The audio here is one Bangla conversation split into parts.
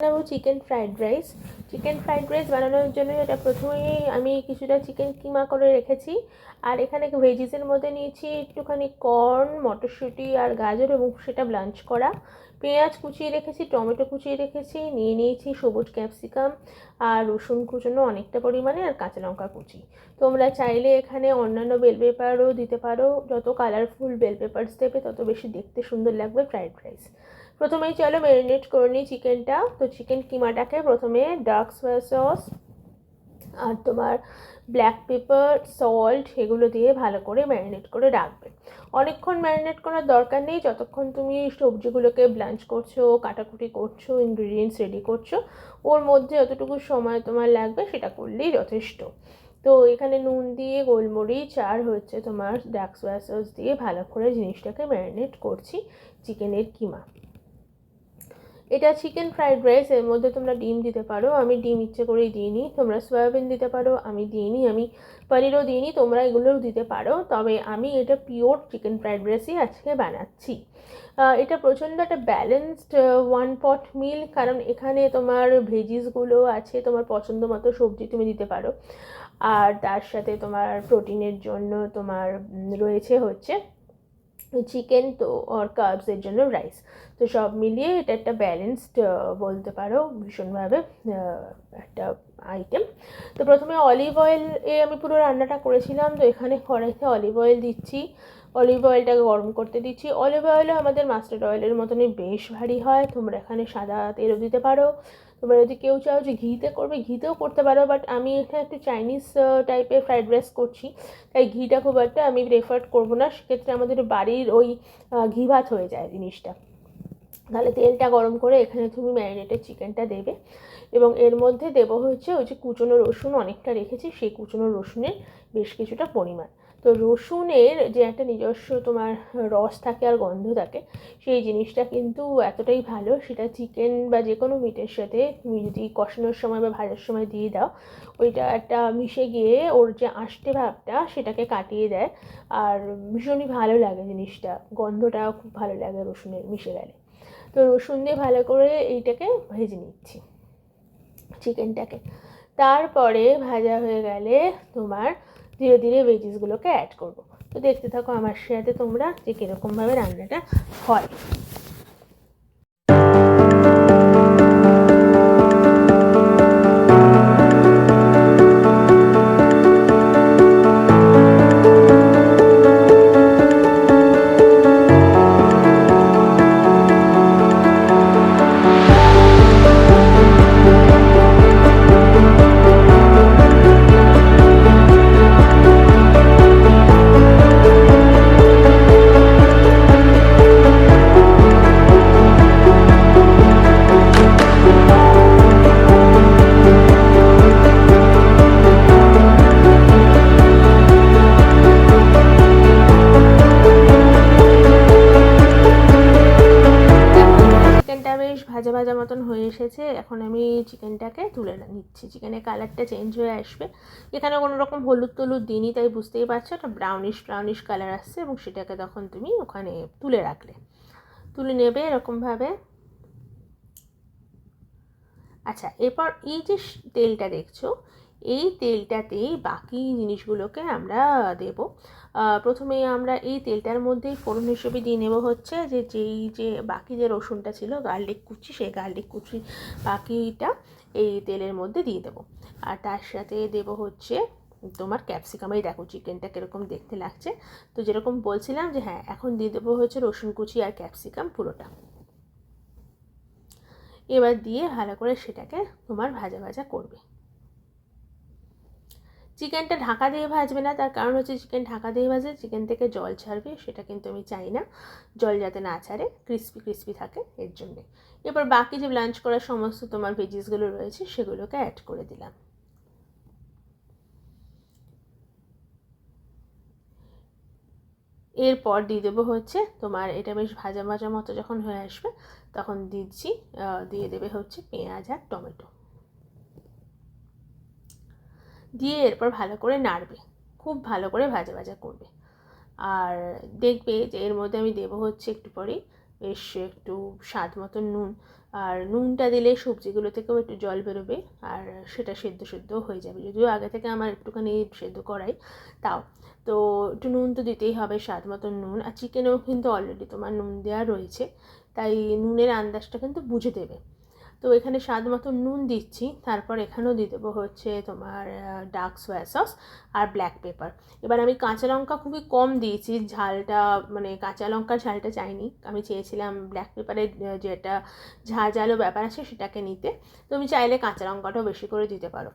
বানাবো chicken fried rice chicken fried rice বানানোর জন্য এটা প্রথমেই আমি কিছুটা চিকেন কিমা করে রেখেছি। আর এখানে ভেজিসের মধ্যে নিয়েছি একটুখানি কর্ন মটরশুঁটি আর গাজর এবং সেটা ব্লাঞ্চ করা। পেঁয়াজ কুচিয়ে রেখেছি, টমেটো কুচিয়ে রেখেছি, নিয়ে নিয়েছি সবুজ ক্যাপসিকাম আর রসুন কুচনো অনেকটা পরিমাণে আর কাঁচা লঙ্কা কুচি। তোমরা চাইলে এখানে অন্যান্য বেল পেপারও দিতে পারো। যত কালারফুল বেল পেপারস দেবে তত বেশি দেখতে সুন্দর লাগবে ফ্রাইড রাইস প্রথমেই চলো ম্যারিনেট করে নিই চিকেনটা তো চিকেন কিমাটাকে? প্রথমে ডার্ক সয়া সস আর তোমার ব্ল্যাক পেপার সল্ট এগুলো দিয়ে ভালো করে ম্যারিনেট করে রাখবে। অনেকক্ষণ ম্যারিনেট করার দরকার নেই। যতক্ষণ তুমি সবজিগুলোকে ব্লাঞ্চ করছ, কাটাকুটি করছ ইনগ্রিডিয়েন্টস রেডি করছ, ওর মধ্যে যতটুকু সময় তোমার লাগবে সেটা করলেই যথেষ্ট। তো এখানে নুন দিয়ে গোলমরিচ আর হচ্ছে তোমার ডার্ক সয়া সস দিয়ে ভালো করে জিনিসটাকে ম্যারিনেট করছি চিকেনের কিমা। এটা চিকেন ফ্রাইড রাইস, এর মধ্যে তোমরা ডিম দিতে পারো। আমি ডিম ইচ্ছে করেই দিইনি। তোমরা সয়াবিন দিতে পারো, আমি দিইনি। আমি পনিরও দিইনি, তোমরা এগুলোও দিতে পারো। তবে আমি এটা পিওর চিকেন ফ্রাইড রাইসই আজকে বানাচ্ছি। এটা প্রচণ্ড একটা ব্যালেন্সড ওয়ান পট মিল কারণ এখানে তোমার ভেজিসগুলো আছে, তোমার পছন্দ মতো সবজি তুমি দিতে পারো। আর তার সাথে তোমার প্রোটিনের জন্য তোমার রয়েছে হচ্ছে চিকেন তো আর কার্বসের জন্য রাইস তো সব মিলিয়ে এটা একটা ব্যালেন্সড বলতে পারো ভীষণভাবে একটা আইটেম তো প্রথমে অলিভ অয়েল এ আমি পুরো রান্নাটা করেছিলাম। তো এখানে কড়াইতে অলিভ অয়েল দিচ্ছি। অলিভ অয়েলটাকে গরম করতে দিচ্ছি। অলিভ অয়েলও আমাদের মাস্টার্ড অয়েলের মতনই বেশ ভারী হয়। তোমরা এখানে সাদা তেলও দিতে পারো। তোমরা যদি কেউ চাও যে ঘিতে করবে, ঘিতেও করতে পারো বাট আমি এখানে একটু চাইনিজ টাইপের ফ্রাইড রাইস করছি। তাই ঘিটা খুব একটা আমি প্রেফার করব না। সেক্ষেত্রে আমাদের বাড়ির ওই ঘি ভাত হয়ে যায় জিনিসটা। তাহলে তেলটা গরম করে এখানে তুমি ম্যারিনেটেড চিকেনটা দেবে। এবং এর মধ্যে দেবো হচ্ছে ওই যে কুচনো রসুন অনেকটা রেখেছি। সেই কুচনো রসুনের বেশ কিছুটা পরিমাণ। তো রসুনের যে একটা নিজস্ব তোমার রস থাকে আর গন্ধ থাকে, সেই জিনিসটা কিন্তু এতটাই ভালো। সেটা চিকেন বা যে কোনো মিটের সাথে তুমি যদি কষানোর সময় বা ভাজার সময় দিয়ে দাও, ওইটা একটা মিশে গিয়ে ওর যে আষ্টে ভাবটা সেটাকে কাটিয়ে দেয়। আর ভীষণই ভালো লাগে জিনিসটা। গন্ধটাও খুব ভালো লাগে রসুনের মিশে গেলে। তো রসুন দিয়ে ভালো করে এইটাকে ভেজে নিচ্ছি চিকেনটাকে তারপরে ভাজা হয়ে গেলে তোমার ধীরে ধীরে ভেজিসগুলোকে অ্যাড করব। তো দেখতে থাকো আমার সাথে তোমরা যে কীরকমভাবে রান্নাটা হয়। এসেছে, এখন আমি চিকেনটাকে তুলে নিচ্ছি। চিকেনের কালারটা চেঞ্জ হয়ে আসবে। এখানে কোনো রকম হলুদ টলুদ দিনই তাই বুঝতেই পারছ, একটা ব্রাউনিশ ব্রাউনিশ কালার আসছে এবং সেটাকে তখন তুমি ওখানে তুলে রাখলে। তুলে নেবে এরকমভাবে। আচ্ছা এরপর এই যে তেলটা দেখছ, এই তেলটাতেই বাকি জিনিসগুলোকে আমরা দেব। প্রথমে আমরা এই তেলটার মধ্যেই ফোড়ন হিসেবে দিয়ে নেব হচ্ছে যে যেই যে বাকি যে রসুনটা ছিল গার্লিক কুচি, সেই গার্লিক কুচি বাকিটা এই তেলের মধ্যে দিয়ে দেবো। আর তার সাথে দেব হচ্ছে তোমার ক্যাপসিকাম এই দেখো চিকেনটা কীরকম দেখতে লাগছে। তো যেরকম বলছিলাম যে হ্যাঁ এখন দিয়ে দেবো হচ্ছে রসুন কুচি আর ক্যাপসিকাম পুরোটা। এবার দিয়ে ভালো করে সেটাকে তোমার ভাজা ভাজা করবে। চিকেনটা ঢাকা দিয়ে ভাজবে না, তার কারণ হচ্ছে চিকেন ঢাকা দিয়ে ভাজে চিকেন থেকে জল ছাড়বে, সেটা কিন্তু আমি চাই না। জল যাতে না ছাড়ে, ক্রিস্পি ক্রিস্পি থাকে এর জন্যে। এবার বাকি যে লাঞ্চ করার সমস্ত তোমার ভেজিসগুলো রয়েছে, সেগুলোকে অ্যাড করে দিলাম। এরপর দিয়ে দেবো হচ্ছে তোমার, এটা বেশ ভাজা ভাজা মতো যখন হয়ে আসবে, তখন দিচ্ছি দিয়ে দেবে হচ্ছে পেঁয়াজ আর টমেটো। দিয়ে এরপর ভালো করে নাড়বে। খুব ভালো করে ভাজা ভাজা করবে। আর দেখবে যে এর মধ্যে আমি দেবো হচ্ছে একটু পরেই বেশ একটু স্বাদ মতো নুন। আর নুনটা দিলে সবজিগুলো থেকেও একটু জল বেরোবে আর সেটা সেদ্ধ সেদ্ধ হয়ে যাবে। যদিও আগে থেকে আমার একটুখানি সেদ্ধ করাই, তাও। তো একটু নুন তো দিতেই হবে, স্বাদ মতন নুন। আর চিকেনেও কিন্তু অলরেডি তোমার নুন দেওয়া রয়েছে, তাই নুনের আন্দাজটা কিন্তু বুঝে দেবে। তো এখানে স্বাদ মতো নুন দিচ্ছি, তারপর এখানেও দিয়ে দেবো হচ্ছে তোমার ডার্ক সোয়া সস আর ব্ল্যাক পেপার এবার আমি কাঁচা লঙ্কা খুবই কম দিয়েছি, ঝালটা মানে কাঁচা লঙ্কার ঝালটা চাইনি। আমি চেয়েছিলাম ব্ল্যাক পেপারের যেটা ঝাঁঝালো ব্যাপার আছে সেটাকে নিতে। তুমি চাইলে কাঁচা লঙ্কাটাও বেশি করে দিতে পারো।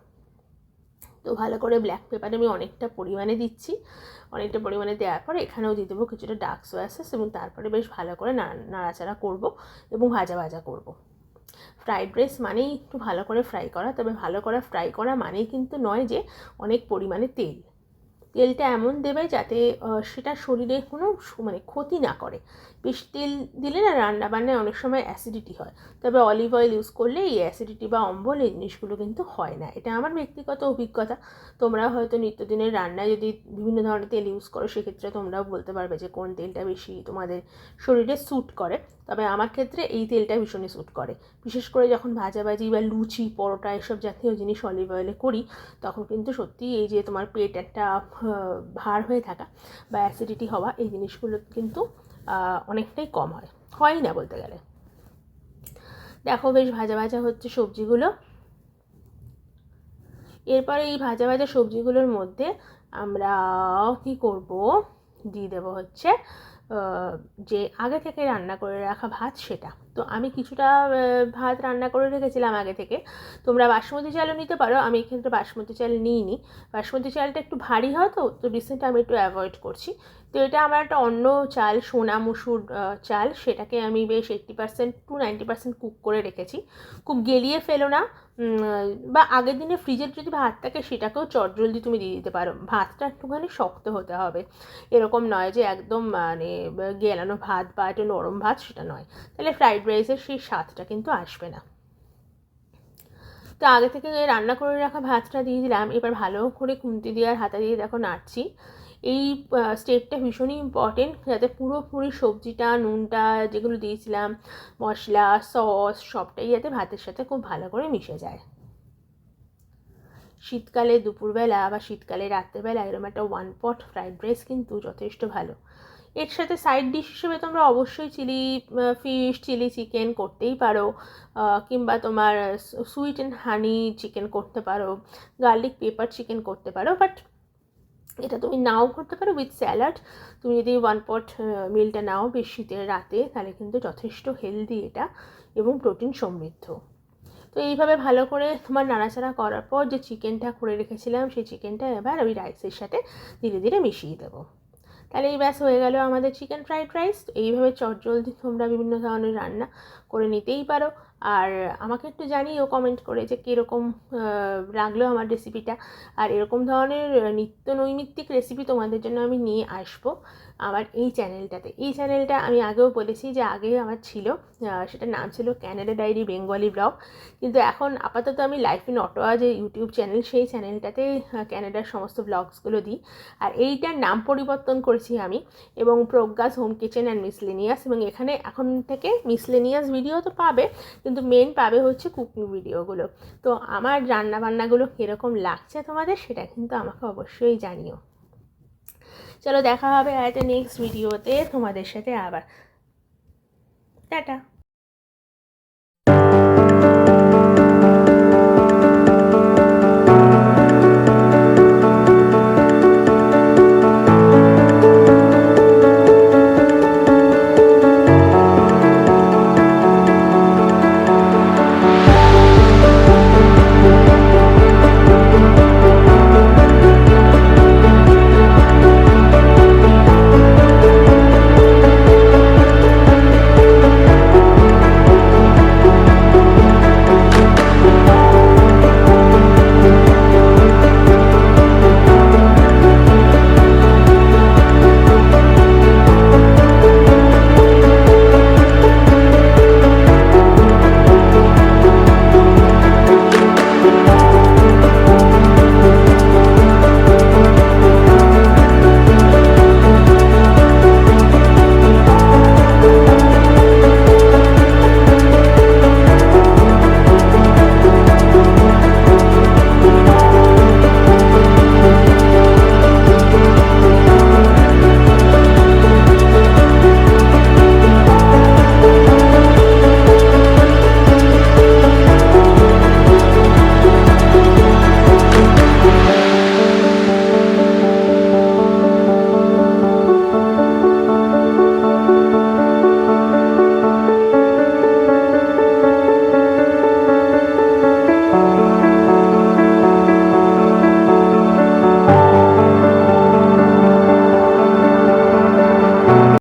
তো ভালো করে ব্ল্যাক পেপার আমি অনেকটা পরিমাণে দিচ্ছি। অনেকটা পরিমাণে দেওয়ার পর এখানেও দিয়ে দেবো কিছুটা ডার্ক সোয়া সস এবং তারপরে বেশ ভালো করে নাড়াচাড়া করব এবং ভাজা ভাজা করব। ফ্রাইড রাইস মানেই একটু ভালো করে ফ্রাই করা, তবে ভালো করে ফ্রাই করা মানেই কিন্তু নয় যে অনেক পরিমাণে তেল। তেলটা এমন দেবে যাতে সেটা শরীরে কোনো মানে ক্ষতি না করে। বেশি তেল দিলে না রান্না বান্নায় অনেক সময় অ্যাসিডিটি হয়। তবে অলিভ অয়েল ইউজ করলে এই অ্যাসিডিটি বা অম্বল এই জিনিসগুলো কিন্তু হয় না। এটা আমার ব্যক্তিগত অভিজ্ঞতা। তোমরা হয়তো নিত্যদিনের রান্নায় যদি বিভিন্ন ধরনের তেল ইউজ করো, সেক্ষেত্রে তোমরাও বলতে পারবে যে কোন তেলটা বেশি তোমাদের শরীরে স্যুট করে। তবে আমার ক্ষেত্রে এই তেলটা ভীষণই স্যুট করে। বিশেষ করে যখন ভাজাভাজি বা লুচি, পরোটা, এসব জাতীয় জিনিস অলিভ অয়েলে করি, তখন কিন্তু সত্যি এই যে তোমার পেট একটা ভার হয়ে থাকা বা অ্যাসিডিটি হওয়া এই জিনিসগুলো কিন্তু অনেকটাই কম হয়। হয়ই না বলতে গেলে। দেখো বেশ ভাজা ভাজা হচ্ছে সবজিগুলো। এরপরে এই ভাজা ভাজা সবজিগুলোর মধ্যে আমরা কী করব? দিয়ে দেবো হচ্ছে যে আগে থেকে রান্না করে রাখা ভাত সেটা। তো আমি কিছুটা ভাত রান্না করে রেখেছিলাম আগে থেকে। তোমরা বাসমতি চালও নিতে পারো, আমি এক্ষেত্রে বাসমতি চাল নিইনি। বাসমতি চালটা একটু ভারী হয় তো তো রিসেন্ট আমি একটু অ্যাভয়েড করছি। তো এটা আমার একটা অন্য চাল, সোনা মুসুর চাল। সেটাকে আমি বেশ eighty percent to ninety percent cook করে রেখেছি। খুব গেলিয়ে ফেলো না। বা আগের দিনে ফ্রিজের যদি ভাত থাকে, সেটাকেও চটজলদি তুমি দিয়ে দিতে পারো। ভাতটা একটুখানি শক্ত হতে হবে। এরকম নয় যে একদম মানে গেলানো ভাত বা একটু নরম ভাত, সেটা নয়। তাহলে ফ্রাইড রাইসের সেই স্বাদটা কিন্তু আসবে না। তো আগে থেকে রান্না করে রাখা ভাতটা দিয়ে দিলাম, এবার ভালো করে খুন্তি দিয়ে আর হাতা দিয়ে দেখো নাড়ছি। এই স্টেপটা ভীষণই ইম্পর্টেন্ট যাতে পুরোপুরি সবজিটা, নুনটা যেগুলো দিয়েছিলাম, মশলা সস সবটাই যাতে ভাতের সাথে খুব ভালো করে মিশে যায়। শীতকালে দুপুরবেলা বা শীতকালে রাত্রেবেলা এরকম একটা ওয়ান পট ফ্রাইড রাইস কিন্তু যথেষ্ট ভালো। এর সাথে সাইড ডিশ হিসেবে তোমরা অবশ্যই চিলি ফিশ চিলি চিকেন করতেই পারো কিংবা তোমার সুইট অ্যান্ড হানি চিকেন করতে পারো গার্লিক পেপার চিকেন করতে পারো বাট এটা তুমি নাও করতে পারো উইথ স্যালাড তুমি যদি ওয়ান পট মিলটা নাও বেশ শীতের রাতে, তাহলে কিন্তু যথেষ্ট হেলদি এটা এবং প্রোটিন সমৃদ্ধ। তো এইভাবে ভালো করে তোমার নাড়াচাড়া করার পর যে চিকেনটা করে রেখেছিলাম, সেই চিকেনটা এবার আমি রাইসের সাথে ধীরে ধীরে মিশিয়ে দেবো। তাহলে এই ব্যাস হয়ে গেল আমাদের চিকেন ফ্রাইড রাইস এইভাবে চটজলদি তোমরা বিভিন্ন ধরনের রান্না করে নিতেই পারো। আর আমাকে একটু জানিও কমেন্ট করে যে কীরকম লাগল আমার রেসিপিটা আর এরকম ধরনের নিত্য নৈমিত্তিক রেসিপি তোমাদের জন্য আমি নিয়ে আসব আমার এই চ্যানেলটাতে এই চ্যানেলটা আমি আগেও বলেছি যে আগে আমার ছিল সেটার নাম ছিল ক্যানাডা ডায়েরি বেঙ্গলি ব্লগ কিন্তু এখন আপাতত আমি লাইফ ইন অটোয়া যে ইউটিউব চ্যানেল সেই চ্যানেলটাতে ক্যানাডার সমস্ত ব্লগসগুলো দিই। আর এইটার নাম পরিবর্তন করেছি আমি এবং Pragya's home kitchen and miscellaneous এবং এখানে এখন থেকে মিসলেনিয়াস ভিডিও তো পাবে, কিন্তু মেন পাবে হচ্ছে কুকিং ভিডিওগুলো তো আমার রান্নাবান্নাগুলো কীরকম লাগছে তোমাদের সেটা কিন্তু আমাকে অবশ্যই জানিও। চলো দেখা হবে আয়তে নেক্সট ভিডিওতে তোমাদের সাথে আবার। টাটা।